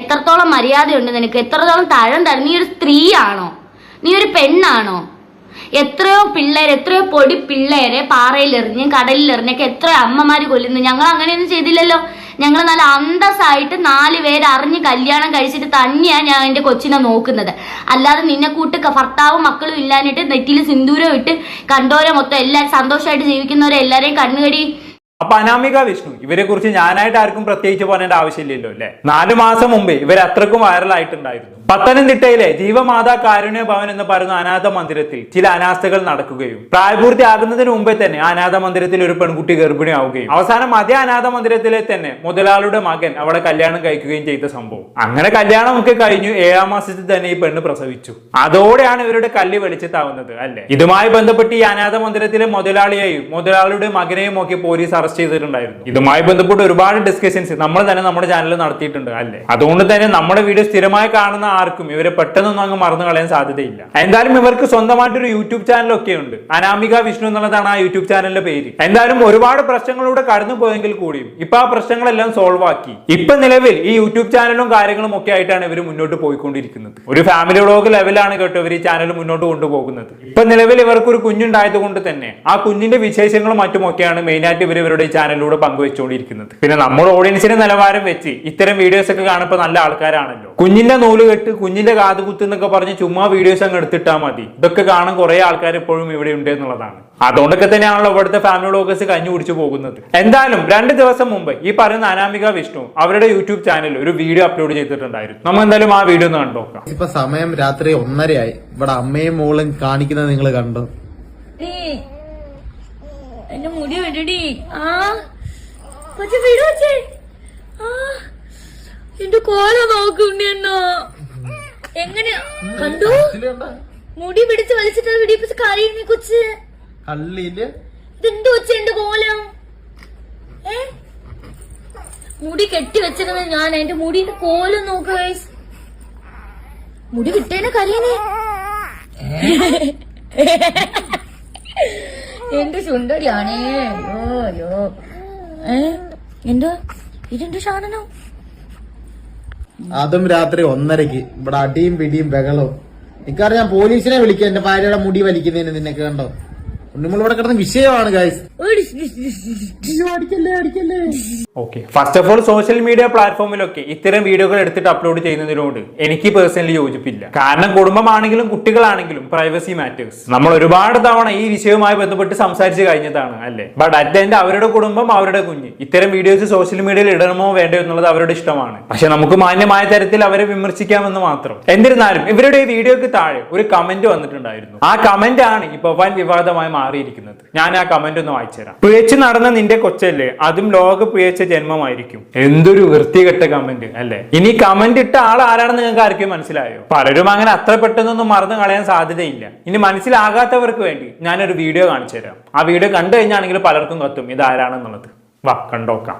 എത്രത്തോളം മര്യാദയുണ്ട് നിനക്ക്? എത്രത്തോളം തഴം തരും നീ ഒരു സ്ത്രീയാണോ? നീ ഒരു പെണ്ണാണോ? എത്രയോ പിള്ളേർ എത്രയോ പൊടി പിള്ളേരെ പാറയിലെറിഞ്ഞ് കടലിലെറിഞ്ഞൊക്കെ എത്രയോ അമ്മമാര് കൊല്ലുന്നു. ഞങ്ങൾ അങ്ങനെയൊന്നും ചെയ്തില്ലല്ലോ. ഞങ്ങൾ നല്ല അന്തസ്സായിട്ട് നാല് പേര് അറിഞ്ഞ് കല്യാണം കഴിച്ചിട്ട് തന്നെയാണ് ഞാൻ എന്റെ കൊച്ചിനെ നോക്കുന്നത്. അല്ലാതെ നിന്നെ കൂട്ട് ഭർത്താവും മക്കളും ഇല്ലാഞ്ഞിട്ട് നെറ്റിയിൽ സിന്ദൂരം ഇട്ട് കണ്ടോരെ മൊത്തം എല്ലാവരും സന്തോഷമായിട്ട് ജീവിക്കുന്നവരെ എല്ലാവരെയും കണ്ണുകടി അപ്പൊ അനാമിക വിഷ്ണു. ഇവരെ കുറിച്ച് ഞാനായിട്ട് ആർക്കും പ്രത്യേകിച്ച് പറയേണ്ട ആവശ്യമില്ലല്ലോ അല്ലെ? നാലു മാസം മുമ്പേ ഇവർ അത്രക്കും വൈറലായിട്ടുണ്ടായിരുന്നു. പത്തനംതിട്ടയിലെ ജീവമാതാ കാരുണ്യ ഭവൻ എന്ന് പറയുന്ന അനാഥ മന്ദിരത്തിൽ ചില അനാസ്ഥകൾ നടക്കുകയും പ്രായപൂർത്തിയാകുന്നതിന് മുമ്പേ തന്നെ അനാഥ മന്ദിരത്തിൽ ഒരു പെൺകുട്ടി ഗർഭിണിയാവുകയും അവസാനം അതേ അനാഥ മന്ദിരത്തിലെ തന്നെ മുതലാളിയുടെ മകൻ അവിടെ കല്യാണം കഴിക്കുകയും ചെയ്ത സംഭവം. അങ്ങനെ കല്യാണം ഒക്കെ കഴിഞ്ഞു ഏഴാം മാസത്തിൽ തന്നെ ഈ പെണ്ണ് പ്രസവിച്ചു. അതോടെയാണ് ഇവരുടെ കല്ല് വെളിച്ചത്താവുന്നത് അല്ലെ? ഇതുമായി ബന്ധപ്പെട്ട് ഈ അനാഥ മന്ദിരത്തിലെ മുതലാളിയെയും മുതലാളിയുടെ മകനെയും ഒക്കെ പോലീസ് അറസ്റ്റ് ചെയ്തിട്ടുണ്ടായിരുന്നു. ഇതുമായി ബന്ധപ്പെട്ട് ഒരുപാട് ഡിസ്കഷൻസ് നമ്മൾ തന്നെ നമ്മുടെ ചാനലിൽ നടത്തിയിട്ടുണ്ട് അല്ലേ? അതുകൊണ്ട് തന്നെ നമ്മുടെ വീഡിയോ സ്ഥിരമായി കാണുന്ന ആർക്കും ഇവരെ പെട്ടെന്നൊന്നും അങ്ങ് മറന്നു കളയാൻ സാധ്യതയില്ല. എന്തായാലും ഇവർക്ക് സ്വന്തമായിട്ടൊരു യൂട്യൂബ് ചാനലൊക്കെ ഉണ്ട്. അനാമിക വിഷ്ണു എന്നുള്ളതാണ് ആ യൂട്യൂബ് ചാനലിന്റെ പേര്. എന്തായാലും ഒരുപാട് പ്രശ്നങ്ങളിലൂടെ കടന്നു പോയെങ്കിൽ കൂടിയും ഇപ്പൊ ആ പ്രശ്നങ്ങളെല്ലാം സോൾവ് ആക്കി. ഇപ്പൊ നിലവിൽ ഈ യൂട്യൂബ് ചാനലും കാര്യങ്ങളും ഒക്കെ ആയിട്ടാണ് ഇവർ മുന്നോട്ട് പോയിക്കൊണ്ടിരിക്കുന്നത്. ഒരു ഫാമിലി വ്ളോഗ് ലെവലാണ് കേട്ടോ ഇവർ ഈ ചാനൽ മുന്നോട്ട് കൊണ്ടുപോകുന്നത്. ഇപ്പൊ നിലവിൽ ഇവർക്ക് ഒരു കുഞ്ഞുണ്ടായത് കൊണ്ട് തന്നെ ആ കുഞ്ഞിന്റെ വിശേഷങ്ങളും മറ്റുമൊക്കെയാണ് മെയിനായിട്ട് ഇവർ ഇവരുടെ ചാനലിലൂടെ പങ്കുവെച്ചുകൊണ്ടിരിക്കുന്നത്. പിന്നെ നമ്മുടെ ഓഡിയൻസിന്റെ നിലവാരം വെച്ച് ഇത്തരം വീഡിയോസ് ഒക്കെ കാണുമ്പോൾ നല്ല ആൾക്കാരാണല്ലോ. കുഞ്ഞിന്റെ നൂൽ കെട്ട് കുഞ്ഞിന്റെ കാതുകുത്ത് എന്നൊക്കെ പറഞ്ഞ് ചുമ്മാ വീഡിയോസ് അങ്ങ് എടുത്തിട്ടാ മതി. ഇതൊക്കെ കാണാൻ കുറെ ആൾക്കാർ എപ്പോഴും ഇവിടെ ഉണ്ട് എന്നുള്ളതാണ്. അതുകൊണ്ടൊക്കെ തന്നെയാണല്ലോ ഇവിടുത്തെ ഫാമിലി വ്ളോഗേഴ്സ് കഞ്ഞു കുടിച്ചു പോകുന്നത്. എന്തായാലും രണ്ട് ദിവസം മുമ്പ് ഈ പറയുന്ന അനാമിക വിഷ്ണു അവരുടെ യൂട്യൂബ് ചാനലിൽ ഒരു വീഡിയോ അപ്ലോഡ് ചെയ്തിട്ടുണ്ടായിരുന്നു. നമ്മൾ എന്തായാലും ആ വീഡിയോ ഒന്ന് കണ്ടോക്കാം ഇപ്പൊ സമയം രാത്രി ഒന്നരയായി. ഇവിടെ അമ്മയും മോളും കാണിക്കുന്നത് നിങ്ങൾ കണ്ടു. ഏയ്, എന്റെ മുടി വിടടി ആ. കൊച്ചു വീട് വെച്ചേ ആ. എന്റെ കോല നോക്കുണ്ണോ എങ്ങനെ? കണ്ടു? മുടി പിടിച്ച് വലിച്ചിട്ട് പിടിപ്പിച്ച് കറിയുന്നേ കൊച്ച്. കള്ളിയിൽ. ഇതെന്ത് വെച്ച എന്റെ കോലം? ഏ? മുടി കെട്ടി വെച്ചിരുന്നത് ഞാൻ. എന്റെ മുടിന്റെ കോലം നോക്കുക. മുടി കിട്ടേനെ കരയണേ എന്റെ സുന്ദരിയാണേ അയ്യോ. എന്തോ? ഇതെന്ത് സാധനം? അതും രാത്രി ഒന്നരക്ക് ഇവിടെ അടിയും പിടിയും ബഹളവും. എനിക്കറിയാം പോലീസിനെ വിളിക്കാം എന്റെ ഭാര്യയുടെ മുടി വലിക്കുന്നതിന് നിന്നെ കണ്ടോ ഇവിടെ കിടന്ന വിഷയമാണ് ഗായ്സ് അടിക്കല്ലേ അടിക്കല്ലേ. Okay first of all social media പ്ലാറ്റ്ഫോമിലൊക്കെ ഇത്തരം വീഡിയോകൾ എടുത്തിട്ട് അപ്ലോഡ് ചെയ്യുന്നതിനോട് എനിക്ക് പേഴ്സണലി യോജിപ്പില്ല. കാരണം കുടുംബമാണെങ്കിലും കുട്ടികളാണെങ്കിലും പ്രൈവസി മാറ്റേഴ്സ് നമ്മൾ ഒരുപാട് തവണ ഈ വിഷയവുമായി ബന്ധപ്പെട്ട് സംസാരിച്ചു കഴിഞ്ഞതാണ് അല്ലേ? ബട്ട് അറ്റ് എൻഡ് അവരുടെ കുടുംബം അവരുടെ കുഞ്ഞ്. ഇത്തരം വീഡിയോസ് സോഷ്യൽ മീഡിയയിൽ ഇടണമോ വേണ്ടോ എന്നുള്ളത് അവരുടെ ഇഷ്ടമാണ്. പക്ഷെ നമുക്ക് മാന്യമായ തരത്തിൽ അവരെ വിമർശിക്കാമെന്ന് മാത്രം. എന്നിരുന്നാലും ഇവരുടെ ഈ വീഡിയോക്ക് താഴെ ഒരു കമന്റ് വന്നിട്ടുണ്ടായിരുന്നു. ആ കമന്റ് ആണ് ഇപ്പൊ വൻ വിവാദമായി മാറിയിരിക്കുന്നത്. ഞാൻ ആ കമന്റ് ഒന്ന് വായിച്ചുതരാം. പിഴച്ച് നടന്ന നിന്റെ കൊച്ചല്ലേ അതും ലോക പിഴച്ച ജന്മമായിരിക്കും. എന്തൊരു വൃത്തികെട്ട കമന്റ് അല്ലേ? ഇനി കമന്റ് ഇട്ട ആൾ ആരാണെന്ന് നിങ്ങൾക്ക് ആർക്കും മനസ്സിലായോ? പലരും അങ്ങനെ അത്ര പെട്ടെന്നൊന്നും മറന്നു കളയാൻ സാധ്യതയില്ല. ഇനി മനസ്സിലാകാത്തവർക്ക് വേണ്ടി ഞാനൊരു വീഡിയോ കാണിച്ചു തരാം ആ വീഡിയോ കണ്ടു കഴിഞ്ഞാണെങ്കിൽ പലർക്കും കത്തും ഇത് ആരാണെന്നുള്ളത് വാ കണ്ടോക്കാം.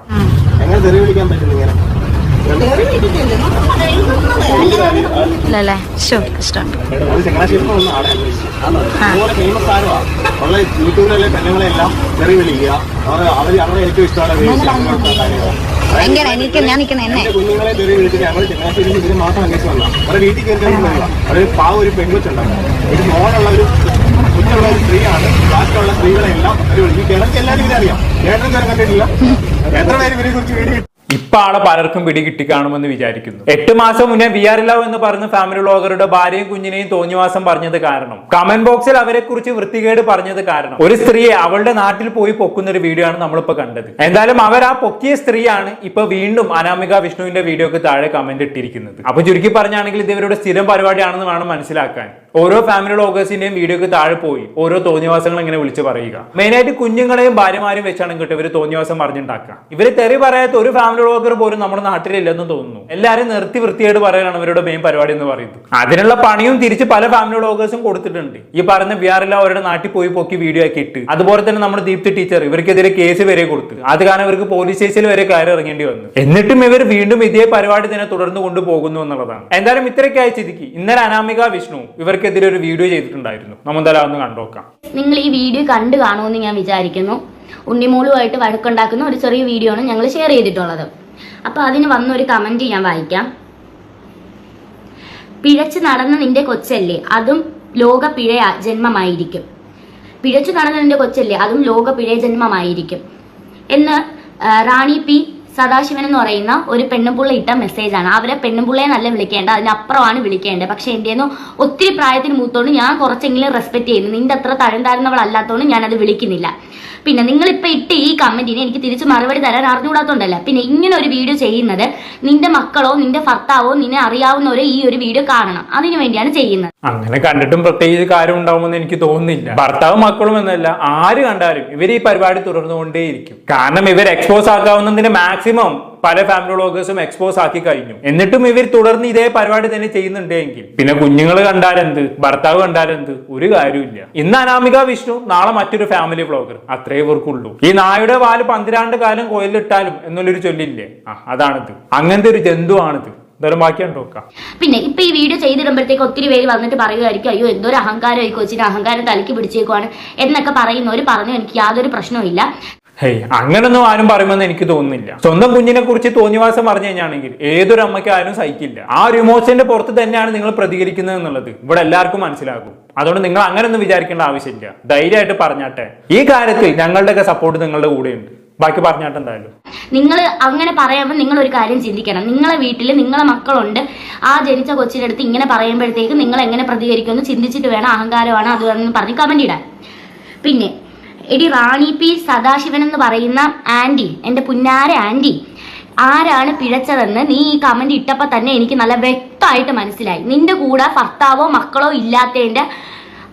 അല്ലല്ലേ ഷോ ഇഷ്ടമാണ് വീഴ്ച ഭയങ്കര എനിക്ക് ഞാൻ നിൽക്കുന്ന എന്നെ. എന്റെ കുഞ്ഞുങ്ങളെ തെറി വിളിച്ചിട്ട് ഞങ്ങൾ ചങ്ങനാശ്ശേരിയിൽ ഇതിന് മാത്രം അന്വേഷിച്ച് വന്ന അവരുടെ വീട്ടിൽ കയറി പാവ ഒരു പെൺകൊച്ചുണ്ടാവും. ഒരു മോനുള്ള ഒരു കുഞ്ഞുള്ള ഒരു സ്ത്രീയാണ്. ബാക്കിയുള്ള സ്ത്രീകളെല്ലാം തെറി വിളിക്കും. കേരളത്തിൽ എല്ലാവരും ഇവരറിയാം കേരളം തരം കണ്ടിട്ടില്ല എത്ര പേര് ഇവരെ കുറിച്ച് വീഡിയോ ഇപ്പൊ ആളെ പലർക്കും പിടി കിട്ടിക്കാണുമെന്ന് വിചാരിക്കുന്നു. എട്ട് മാസം മുന്നേ വി ആർ ലവ് എന്ന് പറഞ്ഞ ഫാമിലി വ്ളോഗറുടെ ഭാര്യയും കുഞ്ഞിനെയും തോന്നിവാസം പറഞ്ഞത് കാരണം. കമന്റ് ബോക്സിൽ അവരെ കുറിച്ച് വൃത്തികേട് പറഞ്ഞത് കാരണം. ഒരു സ്ത്രീയെ അവളുടെ നാട്ടിൽ പോയി പൊക്കുന്ന ഒരു വീഡിയോ ആണ് നമ്മളിപ്പോ കണ്ടത്. എന്തായാലും അവർ ആ പൊക്കിയ സ്ത്രീയാണ് ഇപ്പൊ വീണ്ടും അനാമിക വിഷ്ണുവിന്റെ വീഡിയോക്ക് താഴെ കമന്റ് ഇട്ടിരിക്കുന്നത്. അപ്പൊ ചുരുക്കി പറഞ്ഞാണെങ്കിൽ ഇത് ഇവരുടെ സ്ഥിരം പരിപാടിയാണെന്ന് വേണം മനസ്സിലാക്കാൻ. ഓരോ ഫാമിലി വ്ളോഗേഴ്സിന്റെയും വീഡിയോക്ക് താഴെ പോയി. ഓരോ തോന്നിവാസങ്ങൾ ഇങ്ങനെ വിളിച്ച് പറയുക. മെയിനായിട്ട് കുഞ്ഞുങ്ങളെയും ഭാര്യമാരെയും വെച്ചാണ് കേട്ടോ ഇവർ തോന്നിവാസം പറഞ്ഞുണ്ടാക്കുക. ഇവർ തെറി പറയാത്ത ഒരു ഫാമിലി വ്ളോഗർ പോലും നമ്മുടെ നാട്ടിലില്ലെന്ന് തോന്നുന്നു. എല്ലാരും നിർത്തി വൃത്തിയായിട്ട് പറയാനാണ് ഇവരുടെ മെയിൻ പരിപാടി എന്ന് പറയുന്നത്. അതിനുള്ള പണിയും തിരിച്ച് പല ഫാമിലി വ്ളോഗേഴ്സും കൊടുത്തിട്ടുണ്ട്. ഈ പറഞ്ഞ ബിയാറില്ല അവരുടെ നാട്ടിൽ പോയി പോക്കി വീഡിയോ ആക്കി ഇട്ട്. അതുപോലെ തന്നെ നമ്മുടെ ദീപ്തി ടീച്ചർ ഇവർക്കെതിരെ കേസ് വരെ കൊടുത്തു. അത് കാരണം ഇവർക്ക് പോലീസ് സ്റ്റേഷനിൽ വരെ കയറി ഇറങ്ങേണ്ടി വന്നു. എന്നിട്ടും ഇവർ വീണ്ടും ഇതേ പരിപാടി തന്നെ തുടർന്ന് കൊണ്ടുപോകുന്നു എന്നുള്ളതാണ്. എന്തായാലും ഇത്രയൊക്കെ ആയ സ്ഥിതിക്ക് ഇന്നലെ അനാമിക വിഷ്ണു ഇവർക്കെതിരെ ഒരു വീഡിയോ ചെയ്തിട്ടുണ്ടായിരുന്നു. നമ്മൾ എന്തായാലും ഒന്ന് കണ്ടുനോക്കാം. നിങ്ങൾ ഈ വീഡിയോ കണ്ടു കാണുമെന്ന് ഞാൻ വിചാരിക്കുന്നു. ഉണ്ണിമോളുമായിട്ട് വഴക്കുണ്ടാക്കുന്ന ഒരു ചെറിയ വീഡിയോ ആണ് ഞങ്ങൾ ഷെയർ ചെയ്തിട്ടുള്ളത്. അപ്പോൾ അതിന് വന്ന ഒരു കമന്റ് ഞാൻ വായിക്കാം. പിഴച്ചു നടന്ന നിന്റെ കൊച്ചല്ലേ അതും ലോക പിഴ ജന്മമായിരിക്കും. പിഴച്ചു നടന്ന നിന്റെ കൊച്ചല്ലേ അതും ലോക പിഴ ജന്മമായിരിക്കും. എന്ന് റാണി പി സദാശിവൻ എന്ന് പറയുന്ന ഒരു പെണ്ണുപിള്ള ഇട്ട മെസ്സേജാണ് അവരെ പെണ്ണുപിള്ളയെ നല്ല വിളിക്കേണ്ട അതിനപ്പുറമാണ് വിളിക്കേണ്ടത്. പക്ഷെ എന്റെ ഒത്തിരി പ്രായത്തിന് മൂത്തോണ്ട് ഞാൻ കുറച്ചെങ്കിലും റെസ്പെക്ട് ചെയ്യുന്നു. നിന്റെ അത്ര തഴം താഴ്ന്നവളല്ലാത്തോണ്ട് ഞാനത് വിളിക്കുന്നില്ല. പിന്നെ നിങ്ങൾ ഇപ്പൊ ഇട്ട് ഈ കമന്റിന് എനിക്ക് തിരിച്ച് മറുപടി തരാൻ അറിഞ്ഞുകൂടാത്തോണ്ടല്ല. പിന്നെ ഇങ്ങനെ ഒരു വീഡിയോ ചെയ്യുന്നത് നിന്റെ മക്കളോ നിന്റെ ഭർത്താവോ നിന്നെ അറിയാവുന്നവരോ ഈ ഒരു വീഡിയോ കാണണം. അതിനു വേണ്ടിയാണ് ചെയ്യുന്നത്. അങ്ങനെ കണ്ടിട്ടും പ്രത്യേകിച്ച് കാര്യം ഉണ്ടാവുമെന്ന് എനിക്ക് തോന്നുന്നില്ല. ഭർത്താവ് മക്കളും എന്നല്ല ആര് കണ്ടാലും ഇവർ ഈ പരിപാടി തുടർന്നുകൊണ്ടേയിരിക്കും. കാരണം ഇവർ എക്സ്പോസ് ആക്കാവുന്നതിന്റെ മാക്സിമം പല ഫാമിലി വ്ളോഗേഴ്സും എക്സ്പോസ് ആക്കി കഴിഞ്ഞു. എന്നിട്ടും ഇവർ തുടർന്ന് ഇതേ പരിപാടി തന്നെ ചെയ്യുന്നുണ്ടെങ്കിൽ. പിന്നെ കുഞ്ഞുങ്ങൾ കണ്ടാലെന്ത്? ഭർത്താവ് കണ്ടാലെന്ത്? ഒരു കാര്യമില്ല ഇന്ന് അനാമിക വിഷ്ണു നാളെ മറ്റൊരു ഫാമിലി വ്ളോഗർ അത്രേ ഇവർക്കുള്ളൂ. ഈ നായുടെ വാൽ പന്തിരാണ്ട് കാലം കോയിലിട്ടാലും എന്നുള്ളൊരു ചൊല്ലില്ലേ? ആ അതാണിത്. അങ്ങനത്തെ ഒരു ജന്തുവാണിത്. എന്തായാലും പിന്നെ ഇപ്പൊ ഈ വീഡിയോ ചെയ്തിടുമ്പോഴത്തേക്ക് ഒത്തിരി പേര് വന്നിട്ട് പറയുമായിരിക്കും അയ്യോ എന്തോ ഒരു അഹങ്കാരം ഈ കൊച്ചിന്. അഹങ്കാരം തലക്ക് പിടിച്ചേക്കുവാണ് എന്നൊക്കെ പറയുന്നവർ പറഞ്ഞു എനിക്ക് യാതൊരു പ്രശ്നവും ഹേയ് അങ്ങനൊന്നും ആരും പറയുമെന്ന് എനിക്ക് തോന്നുന്നില്ല. സ്വന്തം കുഞ്ഞിനെ കുറിച്ച് തോന്നിവാസം പറഞ്ഞു കഴിഞ്ഞാണെങ്കിൽ ഏതൊരു അമ്മയ്ക്ക് ആരും സഹിക്കില്ല. ആ ഒരു ഇമോഷന്റെ പുറത്ത് തന്നെയാണ് നിങ്ങൾ പ്രതികരിക്കുന്നത് എന്നുള്ളത്. ഇവിടെ എല്ലാവർക്കും മനസ്സിലാകും. അതുകൊണ്ട് നിങ്ങൾ അങ്ങനൊന്നും വിചാരിക്കേണ്ട ആവശ്യമില്ല. ധൈര്യമായിട്ട് പറഞ്ഞാട്ടെ. ഈ കാര്യത്തിൽ ഞങ്ങളുടെയൊക്കെ സപ്പോർട്ട് നിങ്ങളുടെ കൂടെയുണ്ട്. ബാക്കി പറഞ്ഞാട്ടെ എന്തായാലും. നിങ്ങൾ അങ്ങനെ പറയുമ്പോൾ നിങ്ങൾ ഒരു കാര്യം ചിന്തിക്കണം. നിങ്ങളെ വീട്ടിൽ നിങ്ങളെ മക്കളുണ്ട്. ആ ജനിച്ച കൊച്ചിന്റെ അടുത്ത് ഇങ്ങനെ പറയുമ്പോഴത്തേക്ക് നിങ്ങൾ എങ്ങനെ പ്രതികരിക്കുമെന്ന് ചിന്തിച്ചിട്ട് വേണം അഹങ്കാരമാണ് അത് പറഞ്ഞ് കമന്റ് ഇടാൻ. പിന്നെ എടി റാണി പി സദാശിവൻ എന്ന് പറയുന്ന ആന്റി എന്റെ പുന്നാര ആന്റി ആരാണ് പിഴച്ചതെന്ന് നീ ഈ കമന്റ് ഇട്ടപ്പോൾ തന്നെ എനിക്ക് നല്ല വ്യക്തമായിട്ട് മനസ്സിലായി. നിന്റെ കൂടെ ഭർത്താവോ മക്കളോ ഇല്ലാത്തതിന്റെ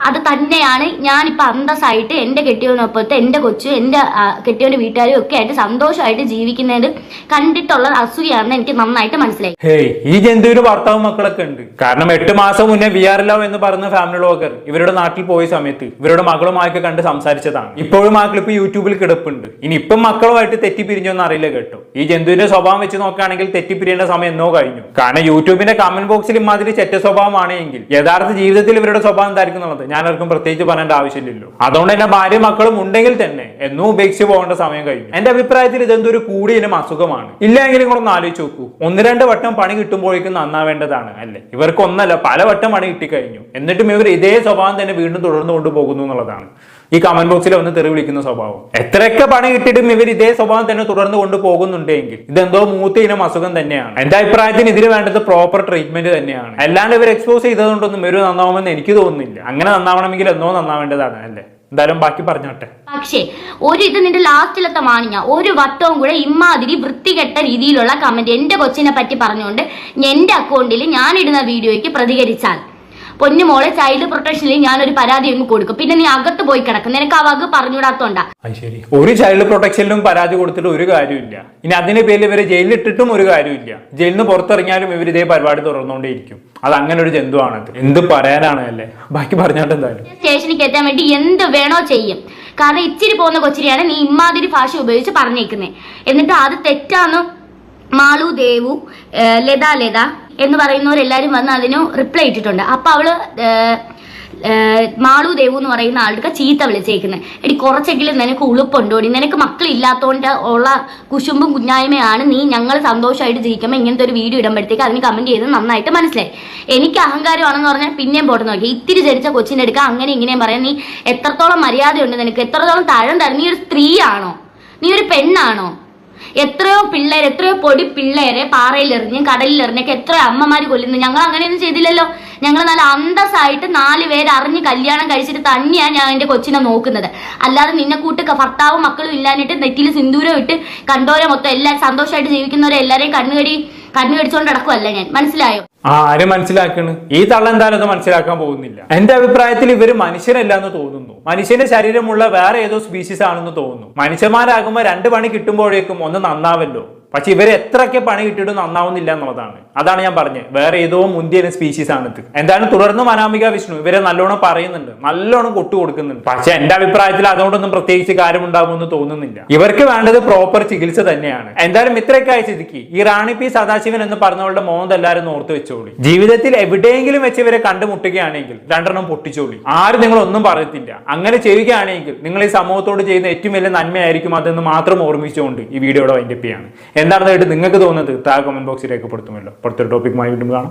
അത് തന്നെയാണ് ഞാനിപ്പോൾ അന്തസ്സായിട്ട് എന്റെ കെട്ടിയവനൊപ്പത്തെ എന്റെ കൊച്ചു എന്റെ കെട്ടിയവന്റെ വീട്ടുകാരും ഒക്കെ ആയിട്ട് സന്തോഷമായിട്ട് ജീവിക്കുന്നത് കണ്ടിട്ടുള്ള അസൂയാണെന്ന് എനിക്ക് നന്നായിട്ട് മനസ്സിലായി. ഹേയ് ഈ ജന്തുവിന് ഭർത്താവും മക്കളൊക്കെ ഉണ്ട്. കാരണം എട്ട് മാസം മുന്നേ വി ആർ ലവ് എന്ന് പറഞ്ഞ ഫാമിലി ലോകർ ഇവരുടെ നാട്ടിൽ പോയ സമയത്ത് ഇവരുടെ മകളുമായൊക്കെ കണ്ട് സംസാരിച്ചതാണ്. ഇപ്പോഴും ആ ക്ലിപ്പ് യൂട്യൂബിൽ കിടപ്പുണ്ട്. ഇനി ഇപ്പം മക്കളുമായിട്ട് തെറ്റിപ്പിരിഞ്ഞൊന്നും അറിയില്ല കേട്ടോ. ഈ ജന്തുവിന്റെ സ്വഭാവം വെച്ച് നോക്കുകയാണെങ്കിൽ തെറ്റിപ്പിരിയേണ്ട സമയം എന്നോ കഴിഞ്ഞു. കാരണം യൂട്യൂബിന്റെ കമന്റ് ബോക്സിൽ ഇമാതിരി ചെറ്റ സ്വഭാവമാണെങ്കിൽ യഥാർത്ഥ ജീവിതത്തിൽ ഇവരുടെ സ്വഭാവം എന്തായിരിക്കും എന്നുള്ളത്? ഞാൻ ആർക്കും പ്രത്യേകിച്ച് പറയേണ്ട ആവശ്യമില്ലല്ലോ. അതുകൊണ്ട് തന്നെ ഭാര്യ മക്കളും ഉണ്ടെങ്കിൽ തന്നെ എന്നും ഉപേക്ഷിച്ച് പോകേണ്ട സമയം കഴിഞ്ഞു. എന്റെ അഭിപ്രായത്തിൽ ഇതെന്തൊരു കൂടിയ ഇനം അസുഖമാണ് ഇല്ലെങ്കിൽ നിങ്ങളൊന്ന് ആലോചിച്ച് നോക്കൂ. ഒന്ന് രണ്ട് വട്ടം പണി കിട്ടുമ്പോഴേക്കും നന്നാവേണ്ടതാണ് അല്ലേ? ഇവർക്ക് ഒന്നല്ല പല വട്ടം പണി കിട്ടിക്കഴിഞ്ഞു. എന്നിട്ടും ഇവർ ഇതേ സ്വഭാവം തന്നെ വീണ്ടും തുടർന്നു കൊണ്ടുപോകുന്നു എന്നുള്ളതാണ്. ഈ കമന്റ് ബോക്സിൽ ഒന്ന് തെറി വിളിക്കുന്ന സ്വഭാവം. എത്രയൊക്കെ പണി കിട്ടിയിട്ടും ഇവർ ഇതേ സ്വഭാവം തന്നെ തുടർന്ന് കൊണ്ടുപോകുന്നുണ്ടെങ്കിൽ ഇതെന്തോ മൂത്ത ഇനം അസുഖം തന്നെയാണ്. എന്റെ അഭിപ്രായത്തിന് ഇതിന് വേണ്ടത് പ്രോപ്പർ ട്രീറ്റ്മെന്റ് തന്നെയാണ്. അല്ലാണ്ട് ഇവർ എക്സ്പോസ് ചെയ്തതുകൊണ്ടൊന്നും ഇവർ നന്നാവുമെന്ന് എനിക്ക് തോന്നുന്നില്ല. അങ്ങനെ നന്നാവണമെങ്കിൽ എന്നോ നന്നാവേണ്ടതാണ് അല്ലേ? എന്തായാലും ബാക്കി പറഞ്ഞോട്ടെ. പക്ഷേ ഒരു ഇത് നിന്റെ ലാസ്റ്റിലത്തെ മാണിഞ്ഞ ഒരു വട്ടവും കൂടെ ഇമാതിരി വൃത്തികെട്ട രീതിയിലുള്ള കമന്റ് എന്റെ കൊച്ചിനെ പറ്റി പറഞ്ഞുകൊണ്ട് എന്റെ അക്കൗണ്ടിൽ ഞാൻ ഇടുന്ന വീഡിയോയ്ക്ക് പ്രതികരിച്ചാൽ പൊന്നു മോളെ ചൈൽഡ് പ്രൊട്ടക്ഷനിൽ ഞാനൊരു പരാതി അങ്ങ് കൊടുക്കും. പിന്നെ നീ അകത്ത് പോയി കിടക്കും. നിനക്ക് ആ വാക്ക് പറഞ്ഞുകൂടാത്തോണ്ടാ ശരി. ഒരു ചൈൽഡ് പ്രൊട്ടക്ഷനിലും പരാതി കൊടുത്തിട്ട് ഒരു കാര്യമില്ല ഇനി അതിന്റെ പേരിൽ ഇവരെ ജയിലിൽ ഇട്ടിട്ടും ഒരു കാര്യമില്ല ജയിലിൽ നിന്ന് പുറത്തിറങ്ങിയാലും ഇവർ ഇതേ പരിപാടി തുറന്നുകൊണ്ടേയിരിക്കും അത് അങ്ങനെ ഒരു ജന്തുവാണ് എന്ത് പറയാനാണ് അല്ലേ? ബാക്കി പറഞ്ഞാട്ട് എന്തായാലും. സ്റ്റേഷനിൽ എത്താൻ വേണ്ടി എന്ത് വേണോ ചെയ്യും. കാരണം ഇച്ചിരി പോകുന്ന കൊച്ചിരിയാണ് നീ ഇമ്മാതിരി ഭാഷ ഉപയോഗിച്ച് പറഞ്ഞേക്കുന്നത് എന്നിട്ട് അത് തെറ്റാന്ന് മാളു ദേവു ലത ലത എന്ന് പറയുന്നവരെല്ലാവരും വന്ന് അതിന് റിപ്ലൈ ഇട്ടിട്ടുണ്ട്. അപ്പോൾ അവൾ മാളു ദേവു എന്ന് പറയുന്ന ആൾക്ക് ചീത്ത വിളിച്ചേക്കുന്നത് എടി കുറച്ചെങ്കിലും നിനക്ക് ഉളുപ്പുണ്ടോടി നിനക്ക് മക്കളില്ലാത്തോണ്ട് ഉള്ള കുശുമ്പും കുഞ്ഞായ്മയാണ് നീ ഞങ്ങൾ സന്തോഷമായിട്ട് ജീവിക്കുമ്പോൾ ഇങ്ങനത്തെ ഒരു വീഡിയോ ഇടുമ്പോഴത്തേക്ക് അതിന് കമന്റ് ചെയ്ത് നന്നായിട്ട് മനസ്സിലായി. എനിക്ക് അഹങ്കാരമാണെന്ന് പറഞ്ഞാൽ പിന്നെയും പോട്ടെ നോക്കി. ഇത്തിരി ജനിച്ച കൊച്ചിന്റെ എടുക്കുക അങ്ങനെ ഇങ്ങനെയും പറയാം. നീ എത്രത്തോളം മര്യാദയുണ്ട് നിനക്ക്? എത്രത്തോളം താഴം തരം? നീ ഒരു സ്ത്രീയാണോ? നീ ഒരു പെണ്ണാണോ? എത്രയോ പിള്ളേർ എത്രയോ പൊടി പിള്ളേരെ പാറയിലെറിഞ്ഞ് കടലിലെറിഞ്ഞൊക്കെ എത്ര അമ്മമാര് കൊല്ലുന്നു. ഞങ്ങൾ അങ്ങനെയൊന്നും ചെയ്തില്ലല്ലോ. ഞങ്ങൾ നല്ല അന്തസ്സായിട്ട് നാല് പേര് അറിഞ്ഞ് കല്യാണം കഴിച്ചിട്ട് തന്നെയാണ് ഞാൻ എന്റെ കൊച്ചിനെ നോക്കുന്നത്. അല്ലാതെ നിന്നെ കൂട്ട് ഭർത്താവും മക്കളും ഇല്ലാഞ്ഞിട്ട് നെറ്റിയിൽ സിന്ദൂരം ഇട്ട് കണ്ടോരെ മൊത്തം എല്ലാവരും സന്തോഷമായിട്ട് ജീവിക്കുന്നവരെ എല്ലാരെയും കണ്ണുകടി കണ്ണു കടിച്ചോണ്ട് നടക്കുമല്ല ഞാൻ? മനസ്സിലായോ? ആര് മനസ്സിലാക്കണ്? ഈ തള്ള എന്തായാലും അത് മനസ്സിലാക്കാൻ പോകുന്നില്ല. എന്റെ അഭിപ്രായത്തിൽ ഇവർ മനുഷ്യരല്ല എന്ന് തോന്നുന്നു. മനുഷ്യന്റെ ശരീരമുള്ള വേറെ ഏതോ സ്പീഷീസ് ആണെന്ന് തോന്നുന്നു. മനുഷ്യന്മാരാകുമ്പോൾ രണ്ട് പണി കിട്ടുമ്പോഴേക്കും ഒന്ന് നന്നാവല്ലോ. പക്ഷെ ഇവർ എത്രയൊക്കെ പണി കിട്ടിയിട്ടും നന്നാവുന്നില്ല എന്നുള്ളതാണ്. അതാണ് ഞാൻ പറഞ്ഞത്. വേറെ ഏതോ മുന്തിയ സ്പീഷീസ് ഇത്. എന്തായാലും തുടർന്ന് മനാമിക വിഷ്ണു? ഇവരെ നല്ലോണം പറയുന്നുണ്ട്. നല്ലോണം കൊട്ടു കൊടുക്കുന്നുണ്ട്. പക്ഷെ എന്റെ അഭിപ്രായത്തിൽ അതുകൊണ്ടൊന്നും പ്രത്യേകിച്ച് കാര്യമുണ്ടാകുമെന്ന് തോന്നുന്നില്ല. ഇവർക്ക് വേണ്ടത് പ്രോപ്പർ ചികിത്സ തന്നെയാണ്. എന്തായാലും ഇത്രയൊക്കെ സ്ഥിതിക്ക് ഈ റാണി പി സദാശിവൻ എന്ന് പറഞ്ഞവളുടെ മോന്ത് എല്ലാവരും ഓർത്ത് വെച്ചോളി. ജീവിതത്തിൽ എവിടെയെങ്കിലും വെച്ച് ഇവരെ കണ്ടുമുട്ടുകയാണെങ്കിൽ രണ്ടെണ്ണം പൊട്ടിച്ചോളി. ആരും നിങ്ങൾ ഒന്നും പറയത്തില്ല. അങ്ങനെ ചെയ്യുകയാണെങ്കിൽ നിങ്ങൾ ഈ സമൂഹത്തോട് ചെയ്യുന്ന ഏറ്റവും വലിയ നന്മയായിരിക്കും അതെന്ന് മാത്രം ഓർമ്മിച്ചുകൊണ്ട് ഈ വീഡിയോയുടെ വൈൻഡപ്പ് ചെയ്യാണ്. എന്താണെന്നായിട്ട് നിങ്ങൾക്ക് തോന്നുന്നത് താഴെ കമന്റ് ബോക്സിൽ രേഖപ്പെടുത്തുമല്ലോ. പുറത്തൊരു ടോപ്പിക്കുമായി വീണ്ടും കാണാം.